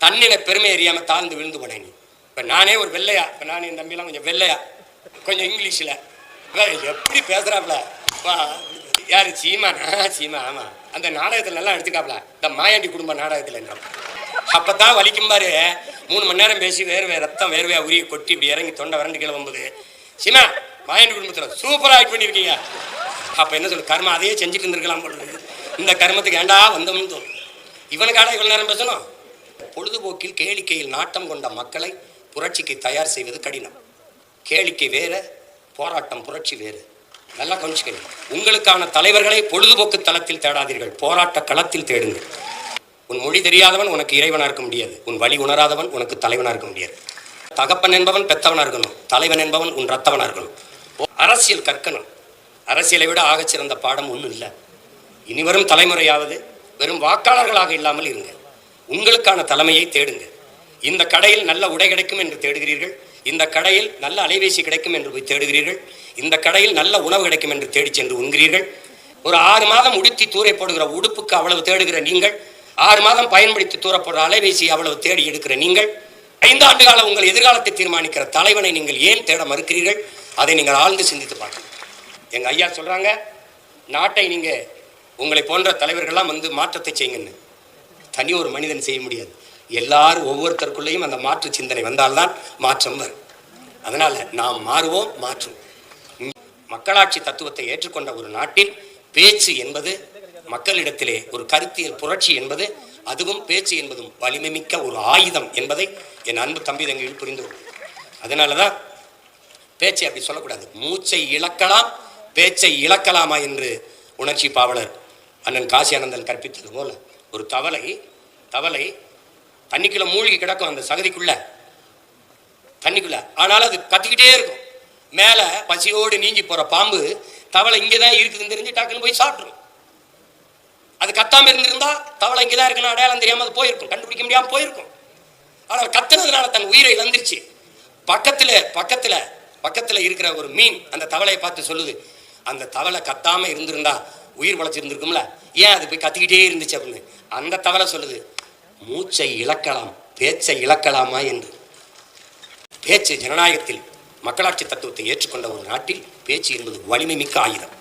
தன்னில பெருமை எறியாமல் தாழ்ந்து விழுந்து போனேன் நீ. இப்போ நானே ஒரு வெள்ளையா? இப்போ நானே என் தம்பிலாம் கொஞ்சம் வெள்ளையா? கொஞ்சம் இங்கிலீஷில். எப்படி பேசுகிறாப்புல வா, யாரு சீமானா சீமா ஆமா. அந்த நாடகத்துலலாம் எடுத்துக்காப்ல இந்த மாயாண்டி குடும்ப நாடகத்தில் என்ன? அப்பதான் வலிக்கும் பாரு. மூணு மணி நேரம் பேசி வேர்வை ரத்தம் வேர்வையாக உரிய கொட்டி இப்படி இறங்கி தொண்டை வறண்டு கிளம்பும்போது சீமா மாயாண்டி குடும்பத்தில் சூப்பராக ஆக்ட் பண்ணியிருக்கீங்க அப்போ என்ன சொல்லு கர்மம் அதையே செஞ்சுட்டு இருந்திருக்கலாம் போடுறது இந்த கர்மத்துக்கு ஏண்டா வந்தோம்னு தோணும். இவனுக்காக இவ்வளோ நேரம் பேசணும்? பொழுதுபோக்கில் கேளிக்கையில் நாட்டம் கொண்ட மக்களை புரட்சிக்கு தயார் செய்வது கடினம். கேளிக்கை வேற போராட்டம் புரட்சி வேறு. நல்லா கவனிச்சுக்கணும் உங்களுக்கான தலைவர்களை பொழுதுபோக்கு தளத்தில் தேடாதீர்கள். போராட்ட களத்தில் தேடுங்கள். உன் மொழி தெரியாதவன் உனக்கு இறைவனாக இருக்க முடியாது. உன் வழி உணராதவன் உனக்கு தலைவனாக இருக்க முடியாது. தகப்பன் என்பவன் பெத்தவனாக இருக்கணும். தலைவன் என்பவன் உன் ரத்தவனாக இருக்கணும். அரசியல் கற்கணும். அரசியலை விட ஆகச்சிறந்த பாடம் ஒன்றும் இல்லை. இனி வரும் தலைமுறையாவது வெறும் வாக்காளர்களாக இல்லாமல் இருங்க. உங்களுக்கான தலைமையை தேடுங்க. இந்த கடையில் நல்ல உடை கிடைக்கும் என்று தேடுகிறீர்கள். இந்த கடையில் நல்ல அலைபேசி கிடைக்கும் என்று போய் தேடுகிறீர்கள். இந்த கடையில் நல்ல உணவு கிடைக்கும் என்று தேடி சென்று உண்கிறீர்கள். ஒரு ஆறு மாதம் உடுத்தி தூரை போடுகிற உடுப்புக்கு அவ்வளவு தேடுகிற நீங்கள் ஆறு மாதம் பயன்படுத்தி தூரப்படுற அலைபேசி அவ்வளவு தேடி எடுக்கிற நீங்கள் ஐந்து ஆண்டு கால உங்கள் எதிர்காலத்தை தீர்மானிக்கிற தலைவனை நீங்கள் ஏன் தேட மறுக்கிறீர்கள்? அதை நீங்கள் ஆழ்ந்து சிந்தித்து பார்க்கணும். எங்க ஐயா சொல்றாங்க நாட்டை நீங்க உங்களை போன்ற தலைவர்கள்லாம் வந்து மாற்றத்தை செய்யுங்கன்னு. தனி ஒரு மனிதன் செய்ய முடியாது. எல்லாரும் ஒவ்வொருத்தருக்குள்ளேயும் அந்த மாற்று சிந்தனை வந்தால்தான் மாற்றம் வரும். அதனால நாம் மாறுவோம் மாற்றும். மக்களாட்சி தத்துவத்தை ஏற்றுக்கொண்ட ஒரு நாட்டில் பேச்சு என்பது மக்களிடத்திலே ஒரு கருத்தியல் புரட்சி என்பது அதுவும் பேச்சு என்பதும் வலிமை மிக்க ஒரு ஆயுதம் என்பதை என் அன்பு தம்பி தங்கிகள் புரிந்து அதனால அதனாலதான் பேச்சை அப்படி சொல்லக்கூடாது. மூச்சை இழக்கலாம் பேச்சை இழக்கலாமா என்று உணர்ச்சி பாவலர் அண்ணன் காசி ஆனந்தன் கற்பித்தது போல ஒரு தவளை தவளை தண்ணிக்குள்ள மூழ்கி கிடக்கும் அந்த சகதிக்குள்ள. தண்ணிக்குள்ள. ஆனால் அது கத்திக்கிட்டே இருக்கும். மேல பசியோடு நீஞ்சி போற பாம்பு தவளை இங்கதான் இருக்குதுன்னு தெரிஞ்சு டக்குன்னு போய் சாப்பிட்டுரும். அது கத்தாம இருந்திருந்தா தவளை இங்கதான் இருக்குன்னு அடையாளம் தெரியாம அது போயிருக்கும். கண்டுபிடிக்க முடியாம போயிருக்கும். ஆனால் கத்துனதுனால தன் உயிரை இழந்துருச்சு. பக்கத்துல பக்கத்துல பக்கத்துல இருக்கிற ஒரு மீன் அந்த தவளையை பார்த்து சொல்லுது அந்த தவளை கத்தாம இருந்திருந்தா உயிர் வளைச்சிருந்திருக்கும்ல ஏன் அது போய் கத்திக்கிட்டே இருந்துச்சு? அப்படின்னு. அந்த தவளை சொல்லுது மூச்சை இழக்கலாம் பேச்சை இழக்கலாமா என்று. பேச்சு ஜனநாயகத்தில் மக்களாட்சி தத்துவத்தை ஏற்றுக்கொண்ட ஒரு நாட்டில் பேச்சு என்பது வலிமை மிக்க ஆயுதம்.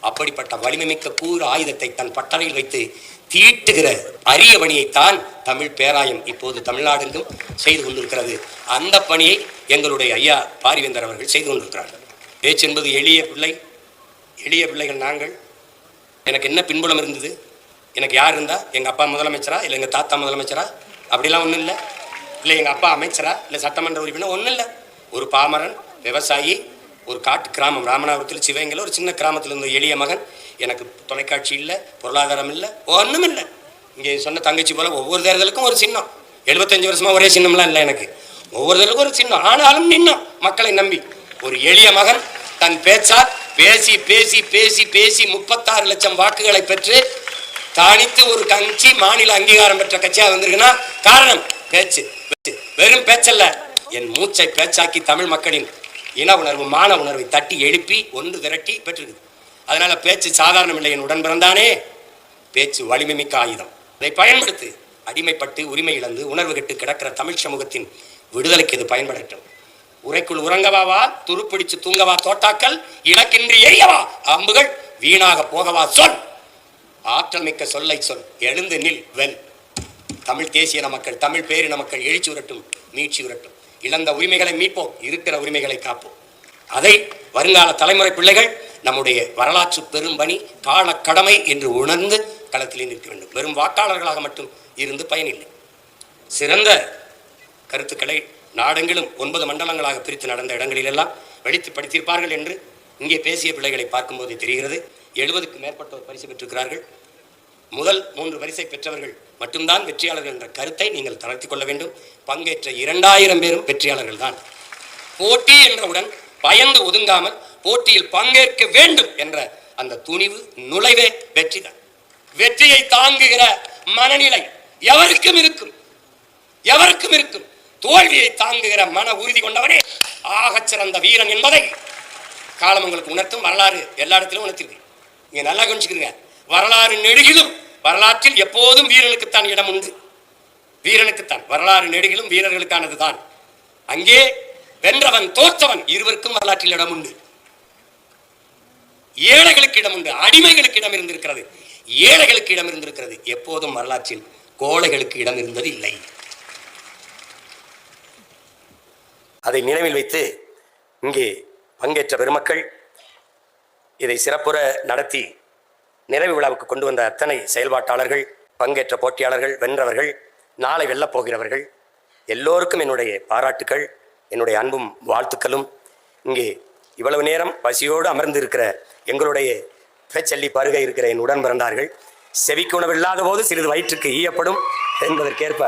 அப்படிப்பட்ட வலிமை மிக்க கூறு ஆயுதத்தை தன் பட்டறையில் வைத்து தீட்டுகிற அரிய பணியைத்தான் தமிழ் பேராயம் இப்போது தமிழ்நாடெங்கும் செய்து கொண்டிருக்கிறது. அந்த பணியை எங்களுடைய ஐயா பாரிவேந்தர் அவர்கள் செய்து கொண்டிருக்கிறார்கள் பேச்சு என்பது எளிய பிள்ளை எளிய பிள்ளைகள் நாங்கள். எனக்கு என்ன பின்புலம் இருந்தது? எனக்கு யார் இருந்தா? எங்கள் அப்பா முதலமைச்சரா? இல்லை எங்கள் தாத்தா முதலமைச்சரா? அப்படிலாம் ஒன்றும் இல்லை. இல்லை எங்கள் அப்பா அமைச்சரா? இல்லை சட்டமன்ற உறுப்பினர் ஒன்றும் இல்லை. ஒரு பாமரன் விவசாயி ஒரு காட்டு கிராமம் ராமநாதபுரத்தில் சிவகங்கையில் ஒரு சின்ன கிராமத்தில் இருந்த எளிய மகன். எனக்கு தொலைக்காட்சி இல்லை பொருளாதாரம் இல்லை ஒன்றும் இல்லை. இங்கே சொன்ன தங்கச்சி போல் ஒவ்வொரு தேர்தலுக்கும் ஒரு சின்னம். எழுபத்தஞ்சு வருஷமாக ஒரே சின்னம்லாம் இல்லை எனக்கு. ஒவ்வொரு தேர்தலுக்கும் ஒரு சின்னம். ஆனாலும் நின்னோம் மக்களை நம்பி. ஒரு எளிய மகன் தன் பேச்சால் பேசி பேசி பேசி பேசி முப்பத்தாறு லட்சம் வாக்குகளை பெற்று தானித்து ஒரு கட்சி மாநில அங்கீகாரம் பெற்ற கட்சியா வந்திருக்குன்னா காரணம் பேச்சு பேச்சு. வெறும் பேச்சல்ல. என் மூச்சை பேச்சாக்கி தமிழ் மக்களின் இன உணர்வு மான உணர்வை தட்டி எழுப்பி ஒன்று திரட்டி பெற்றிருக்கு அதனால பேச்சு சாதாரணம் இல்லை என் உடன் பிறந்தானே. பேச்சு வலிமை மிக்க ஆயுதம். அதை பயன்படுத்து அடிமைப்பட்டு உரிமை இழந்து உணர்வு கெட்டு கிடக்கிற தமிழ் சமூகத்தின் விடுதலைக்கு இது பயன்படட்டும். உரைக்குள் உறங்கவாவா துருப்பிடிச்சு தூங்கவா தோட்டாக்கள் இலக்கின்றி எரியவா அம்புகள் வீணாக போகவா சொல். ஆற்றல் மிக்க சொல்லை சொல். எழுந்து நில் வெல். தமிழ் தேசிய மக்கள் தமிழ் பேரின மக்கள் எழுச்சி உரட்டும் மீட்சி உரட்டும். இழந்த உரிமைகளை மீட்போம் இருக்கிற உரிமைகளை காப்போம். அதை வருங்கால தலைமுறை பிள்ளைகள் நம்முடைய வரலாற்று பெரும்பணி கால கடமை என்று உணர்ந்து களத்திலே நிற்க வேண்டும். வெறும் வாக்காளர்களாக மட்டும் இருந்து பயனில்லை. சிறந்த கருத்துக்களை நாடெங்கிலும் ஒன்பது மண்டலங்களாக பிரித்து நடந்த இடங்களிலெல்லாம் வெளித்து படித்திருப்பார்கள் என்று இங்கே பேசிய பிள்ளைகளை பார்க்கும்போது தெரிகிறது. எழுபதுக்கு மேற்பட்டோர் பரிசு பெற்றிருக்கிறார்கள். முதல் மூன்று வரிசை பெற்றவர்கள் மட்டும்தான் வெற்றியாளர்கள் என்ற கருத்தை நீங்கள் தளர்த்தி கொள்ள வேண்டும். பங்கேற்ற இரண்டாயிரம் பேரும் வெற்றியாளர்கள் தான். போட்டி என்றவுடன் பயந்து ஒதுங்காமல் போட்டியில் பங்கேற்க வேண்டும் என்ற அந்த துணிவு நுழைவே வெற்றிதான் வெற்றியை தாங்குகிற மனநிலை எவருக்கும் இருக்கும். எவருக்கும் இருக்கும். தோல்வியை தாங்குகிற மன உறுதி கொண்டவனே ஆகச் சிறந்த வீரன் என்பதை காலம் உங்களுக்கு உணர்த்தும் வரலாறு எல்லா இடத்திலும் உணர்த்திருக்கு நீங்க நல்லா கவனிச்சுக்கிறீங்க வரலாறு நெடுகிலும் வரலாற்றில் எப்போதும் வீரனுக்குத்தான் இடம் உண்டு. வீரனுக்குத்தான் வரலாறு நெடுகிலும் வீரர்களுக்கானது தான் அங்கே வென்றவன் தோற்றவன் இருவருக்கும் வரலாற்றில் இடம் உண்டு. ஏழைகளுக்கு இடம் உண்டு அடிமைகளுக்கு இடம் இருந்திருக்கிறது. ஏழைகளுக்கு இடம் இருந்திருக்கிறது. எப்போதும் வரலாற்றில் கோழைகளுக்கு இடம் இருந்தது இல்லை அதை நினைவில் வைத்து இங்கே பங்கேற்ற பெருமக்கள் இதை சிறப்புற நடத்தி நிறைவு விழாவுக்கு கொண்டு வந்த அத்தனை செயல்பாட்டாளர்கள் பங்கேற்ற போட்டியாளர்கள் வென்றவர்கள் நாளை வெல்லப்போகிறவர்கள் எல்லோருக்கும் என்னுடைய பாராட்டுக்கள் என்னுடைய அன்பும் வாழ்த்துக்களும். இங்கே இவ்வளவு நேரம் பசியோடு அமர்ந்து இருக்கிற எங்களுடைய பேச்சல்லி பருக இருக்கிற என் உடன் பிறந்தார்கள். செவிக்கு உணவில்லாத போது சிறிது வயிற்றுக்கு ஈயப்படும் என்பதற்கேற்ப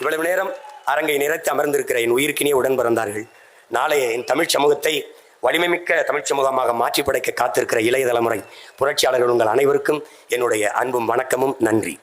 இவ்வளவு நேரம் அரங்கை நிறைத்து அமர்ந்திருக்கிற என் உயிருக்கினே உடன் பிறந்தார்கள். நாளைய என் தமிழ் சமூகத்தை வலிமைமிக்க தமிழ் சமூகமாக மாற்றி படைக்க காத்திருக்கிற இளைய தலைமுறை புரட்சியாளர்கள் உங்கள் அனைவருக்கும் என்னுடைய அன்பும் வணக்கமும் நன்றி.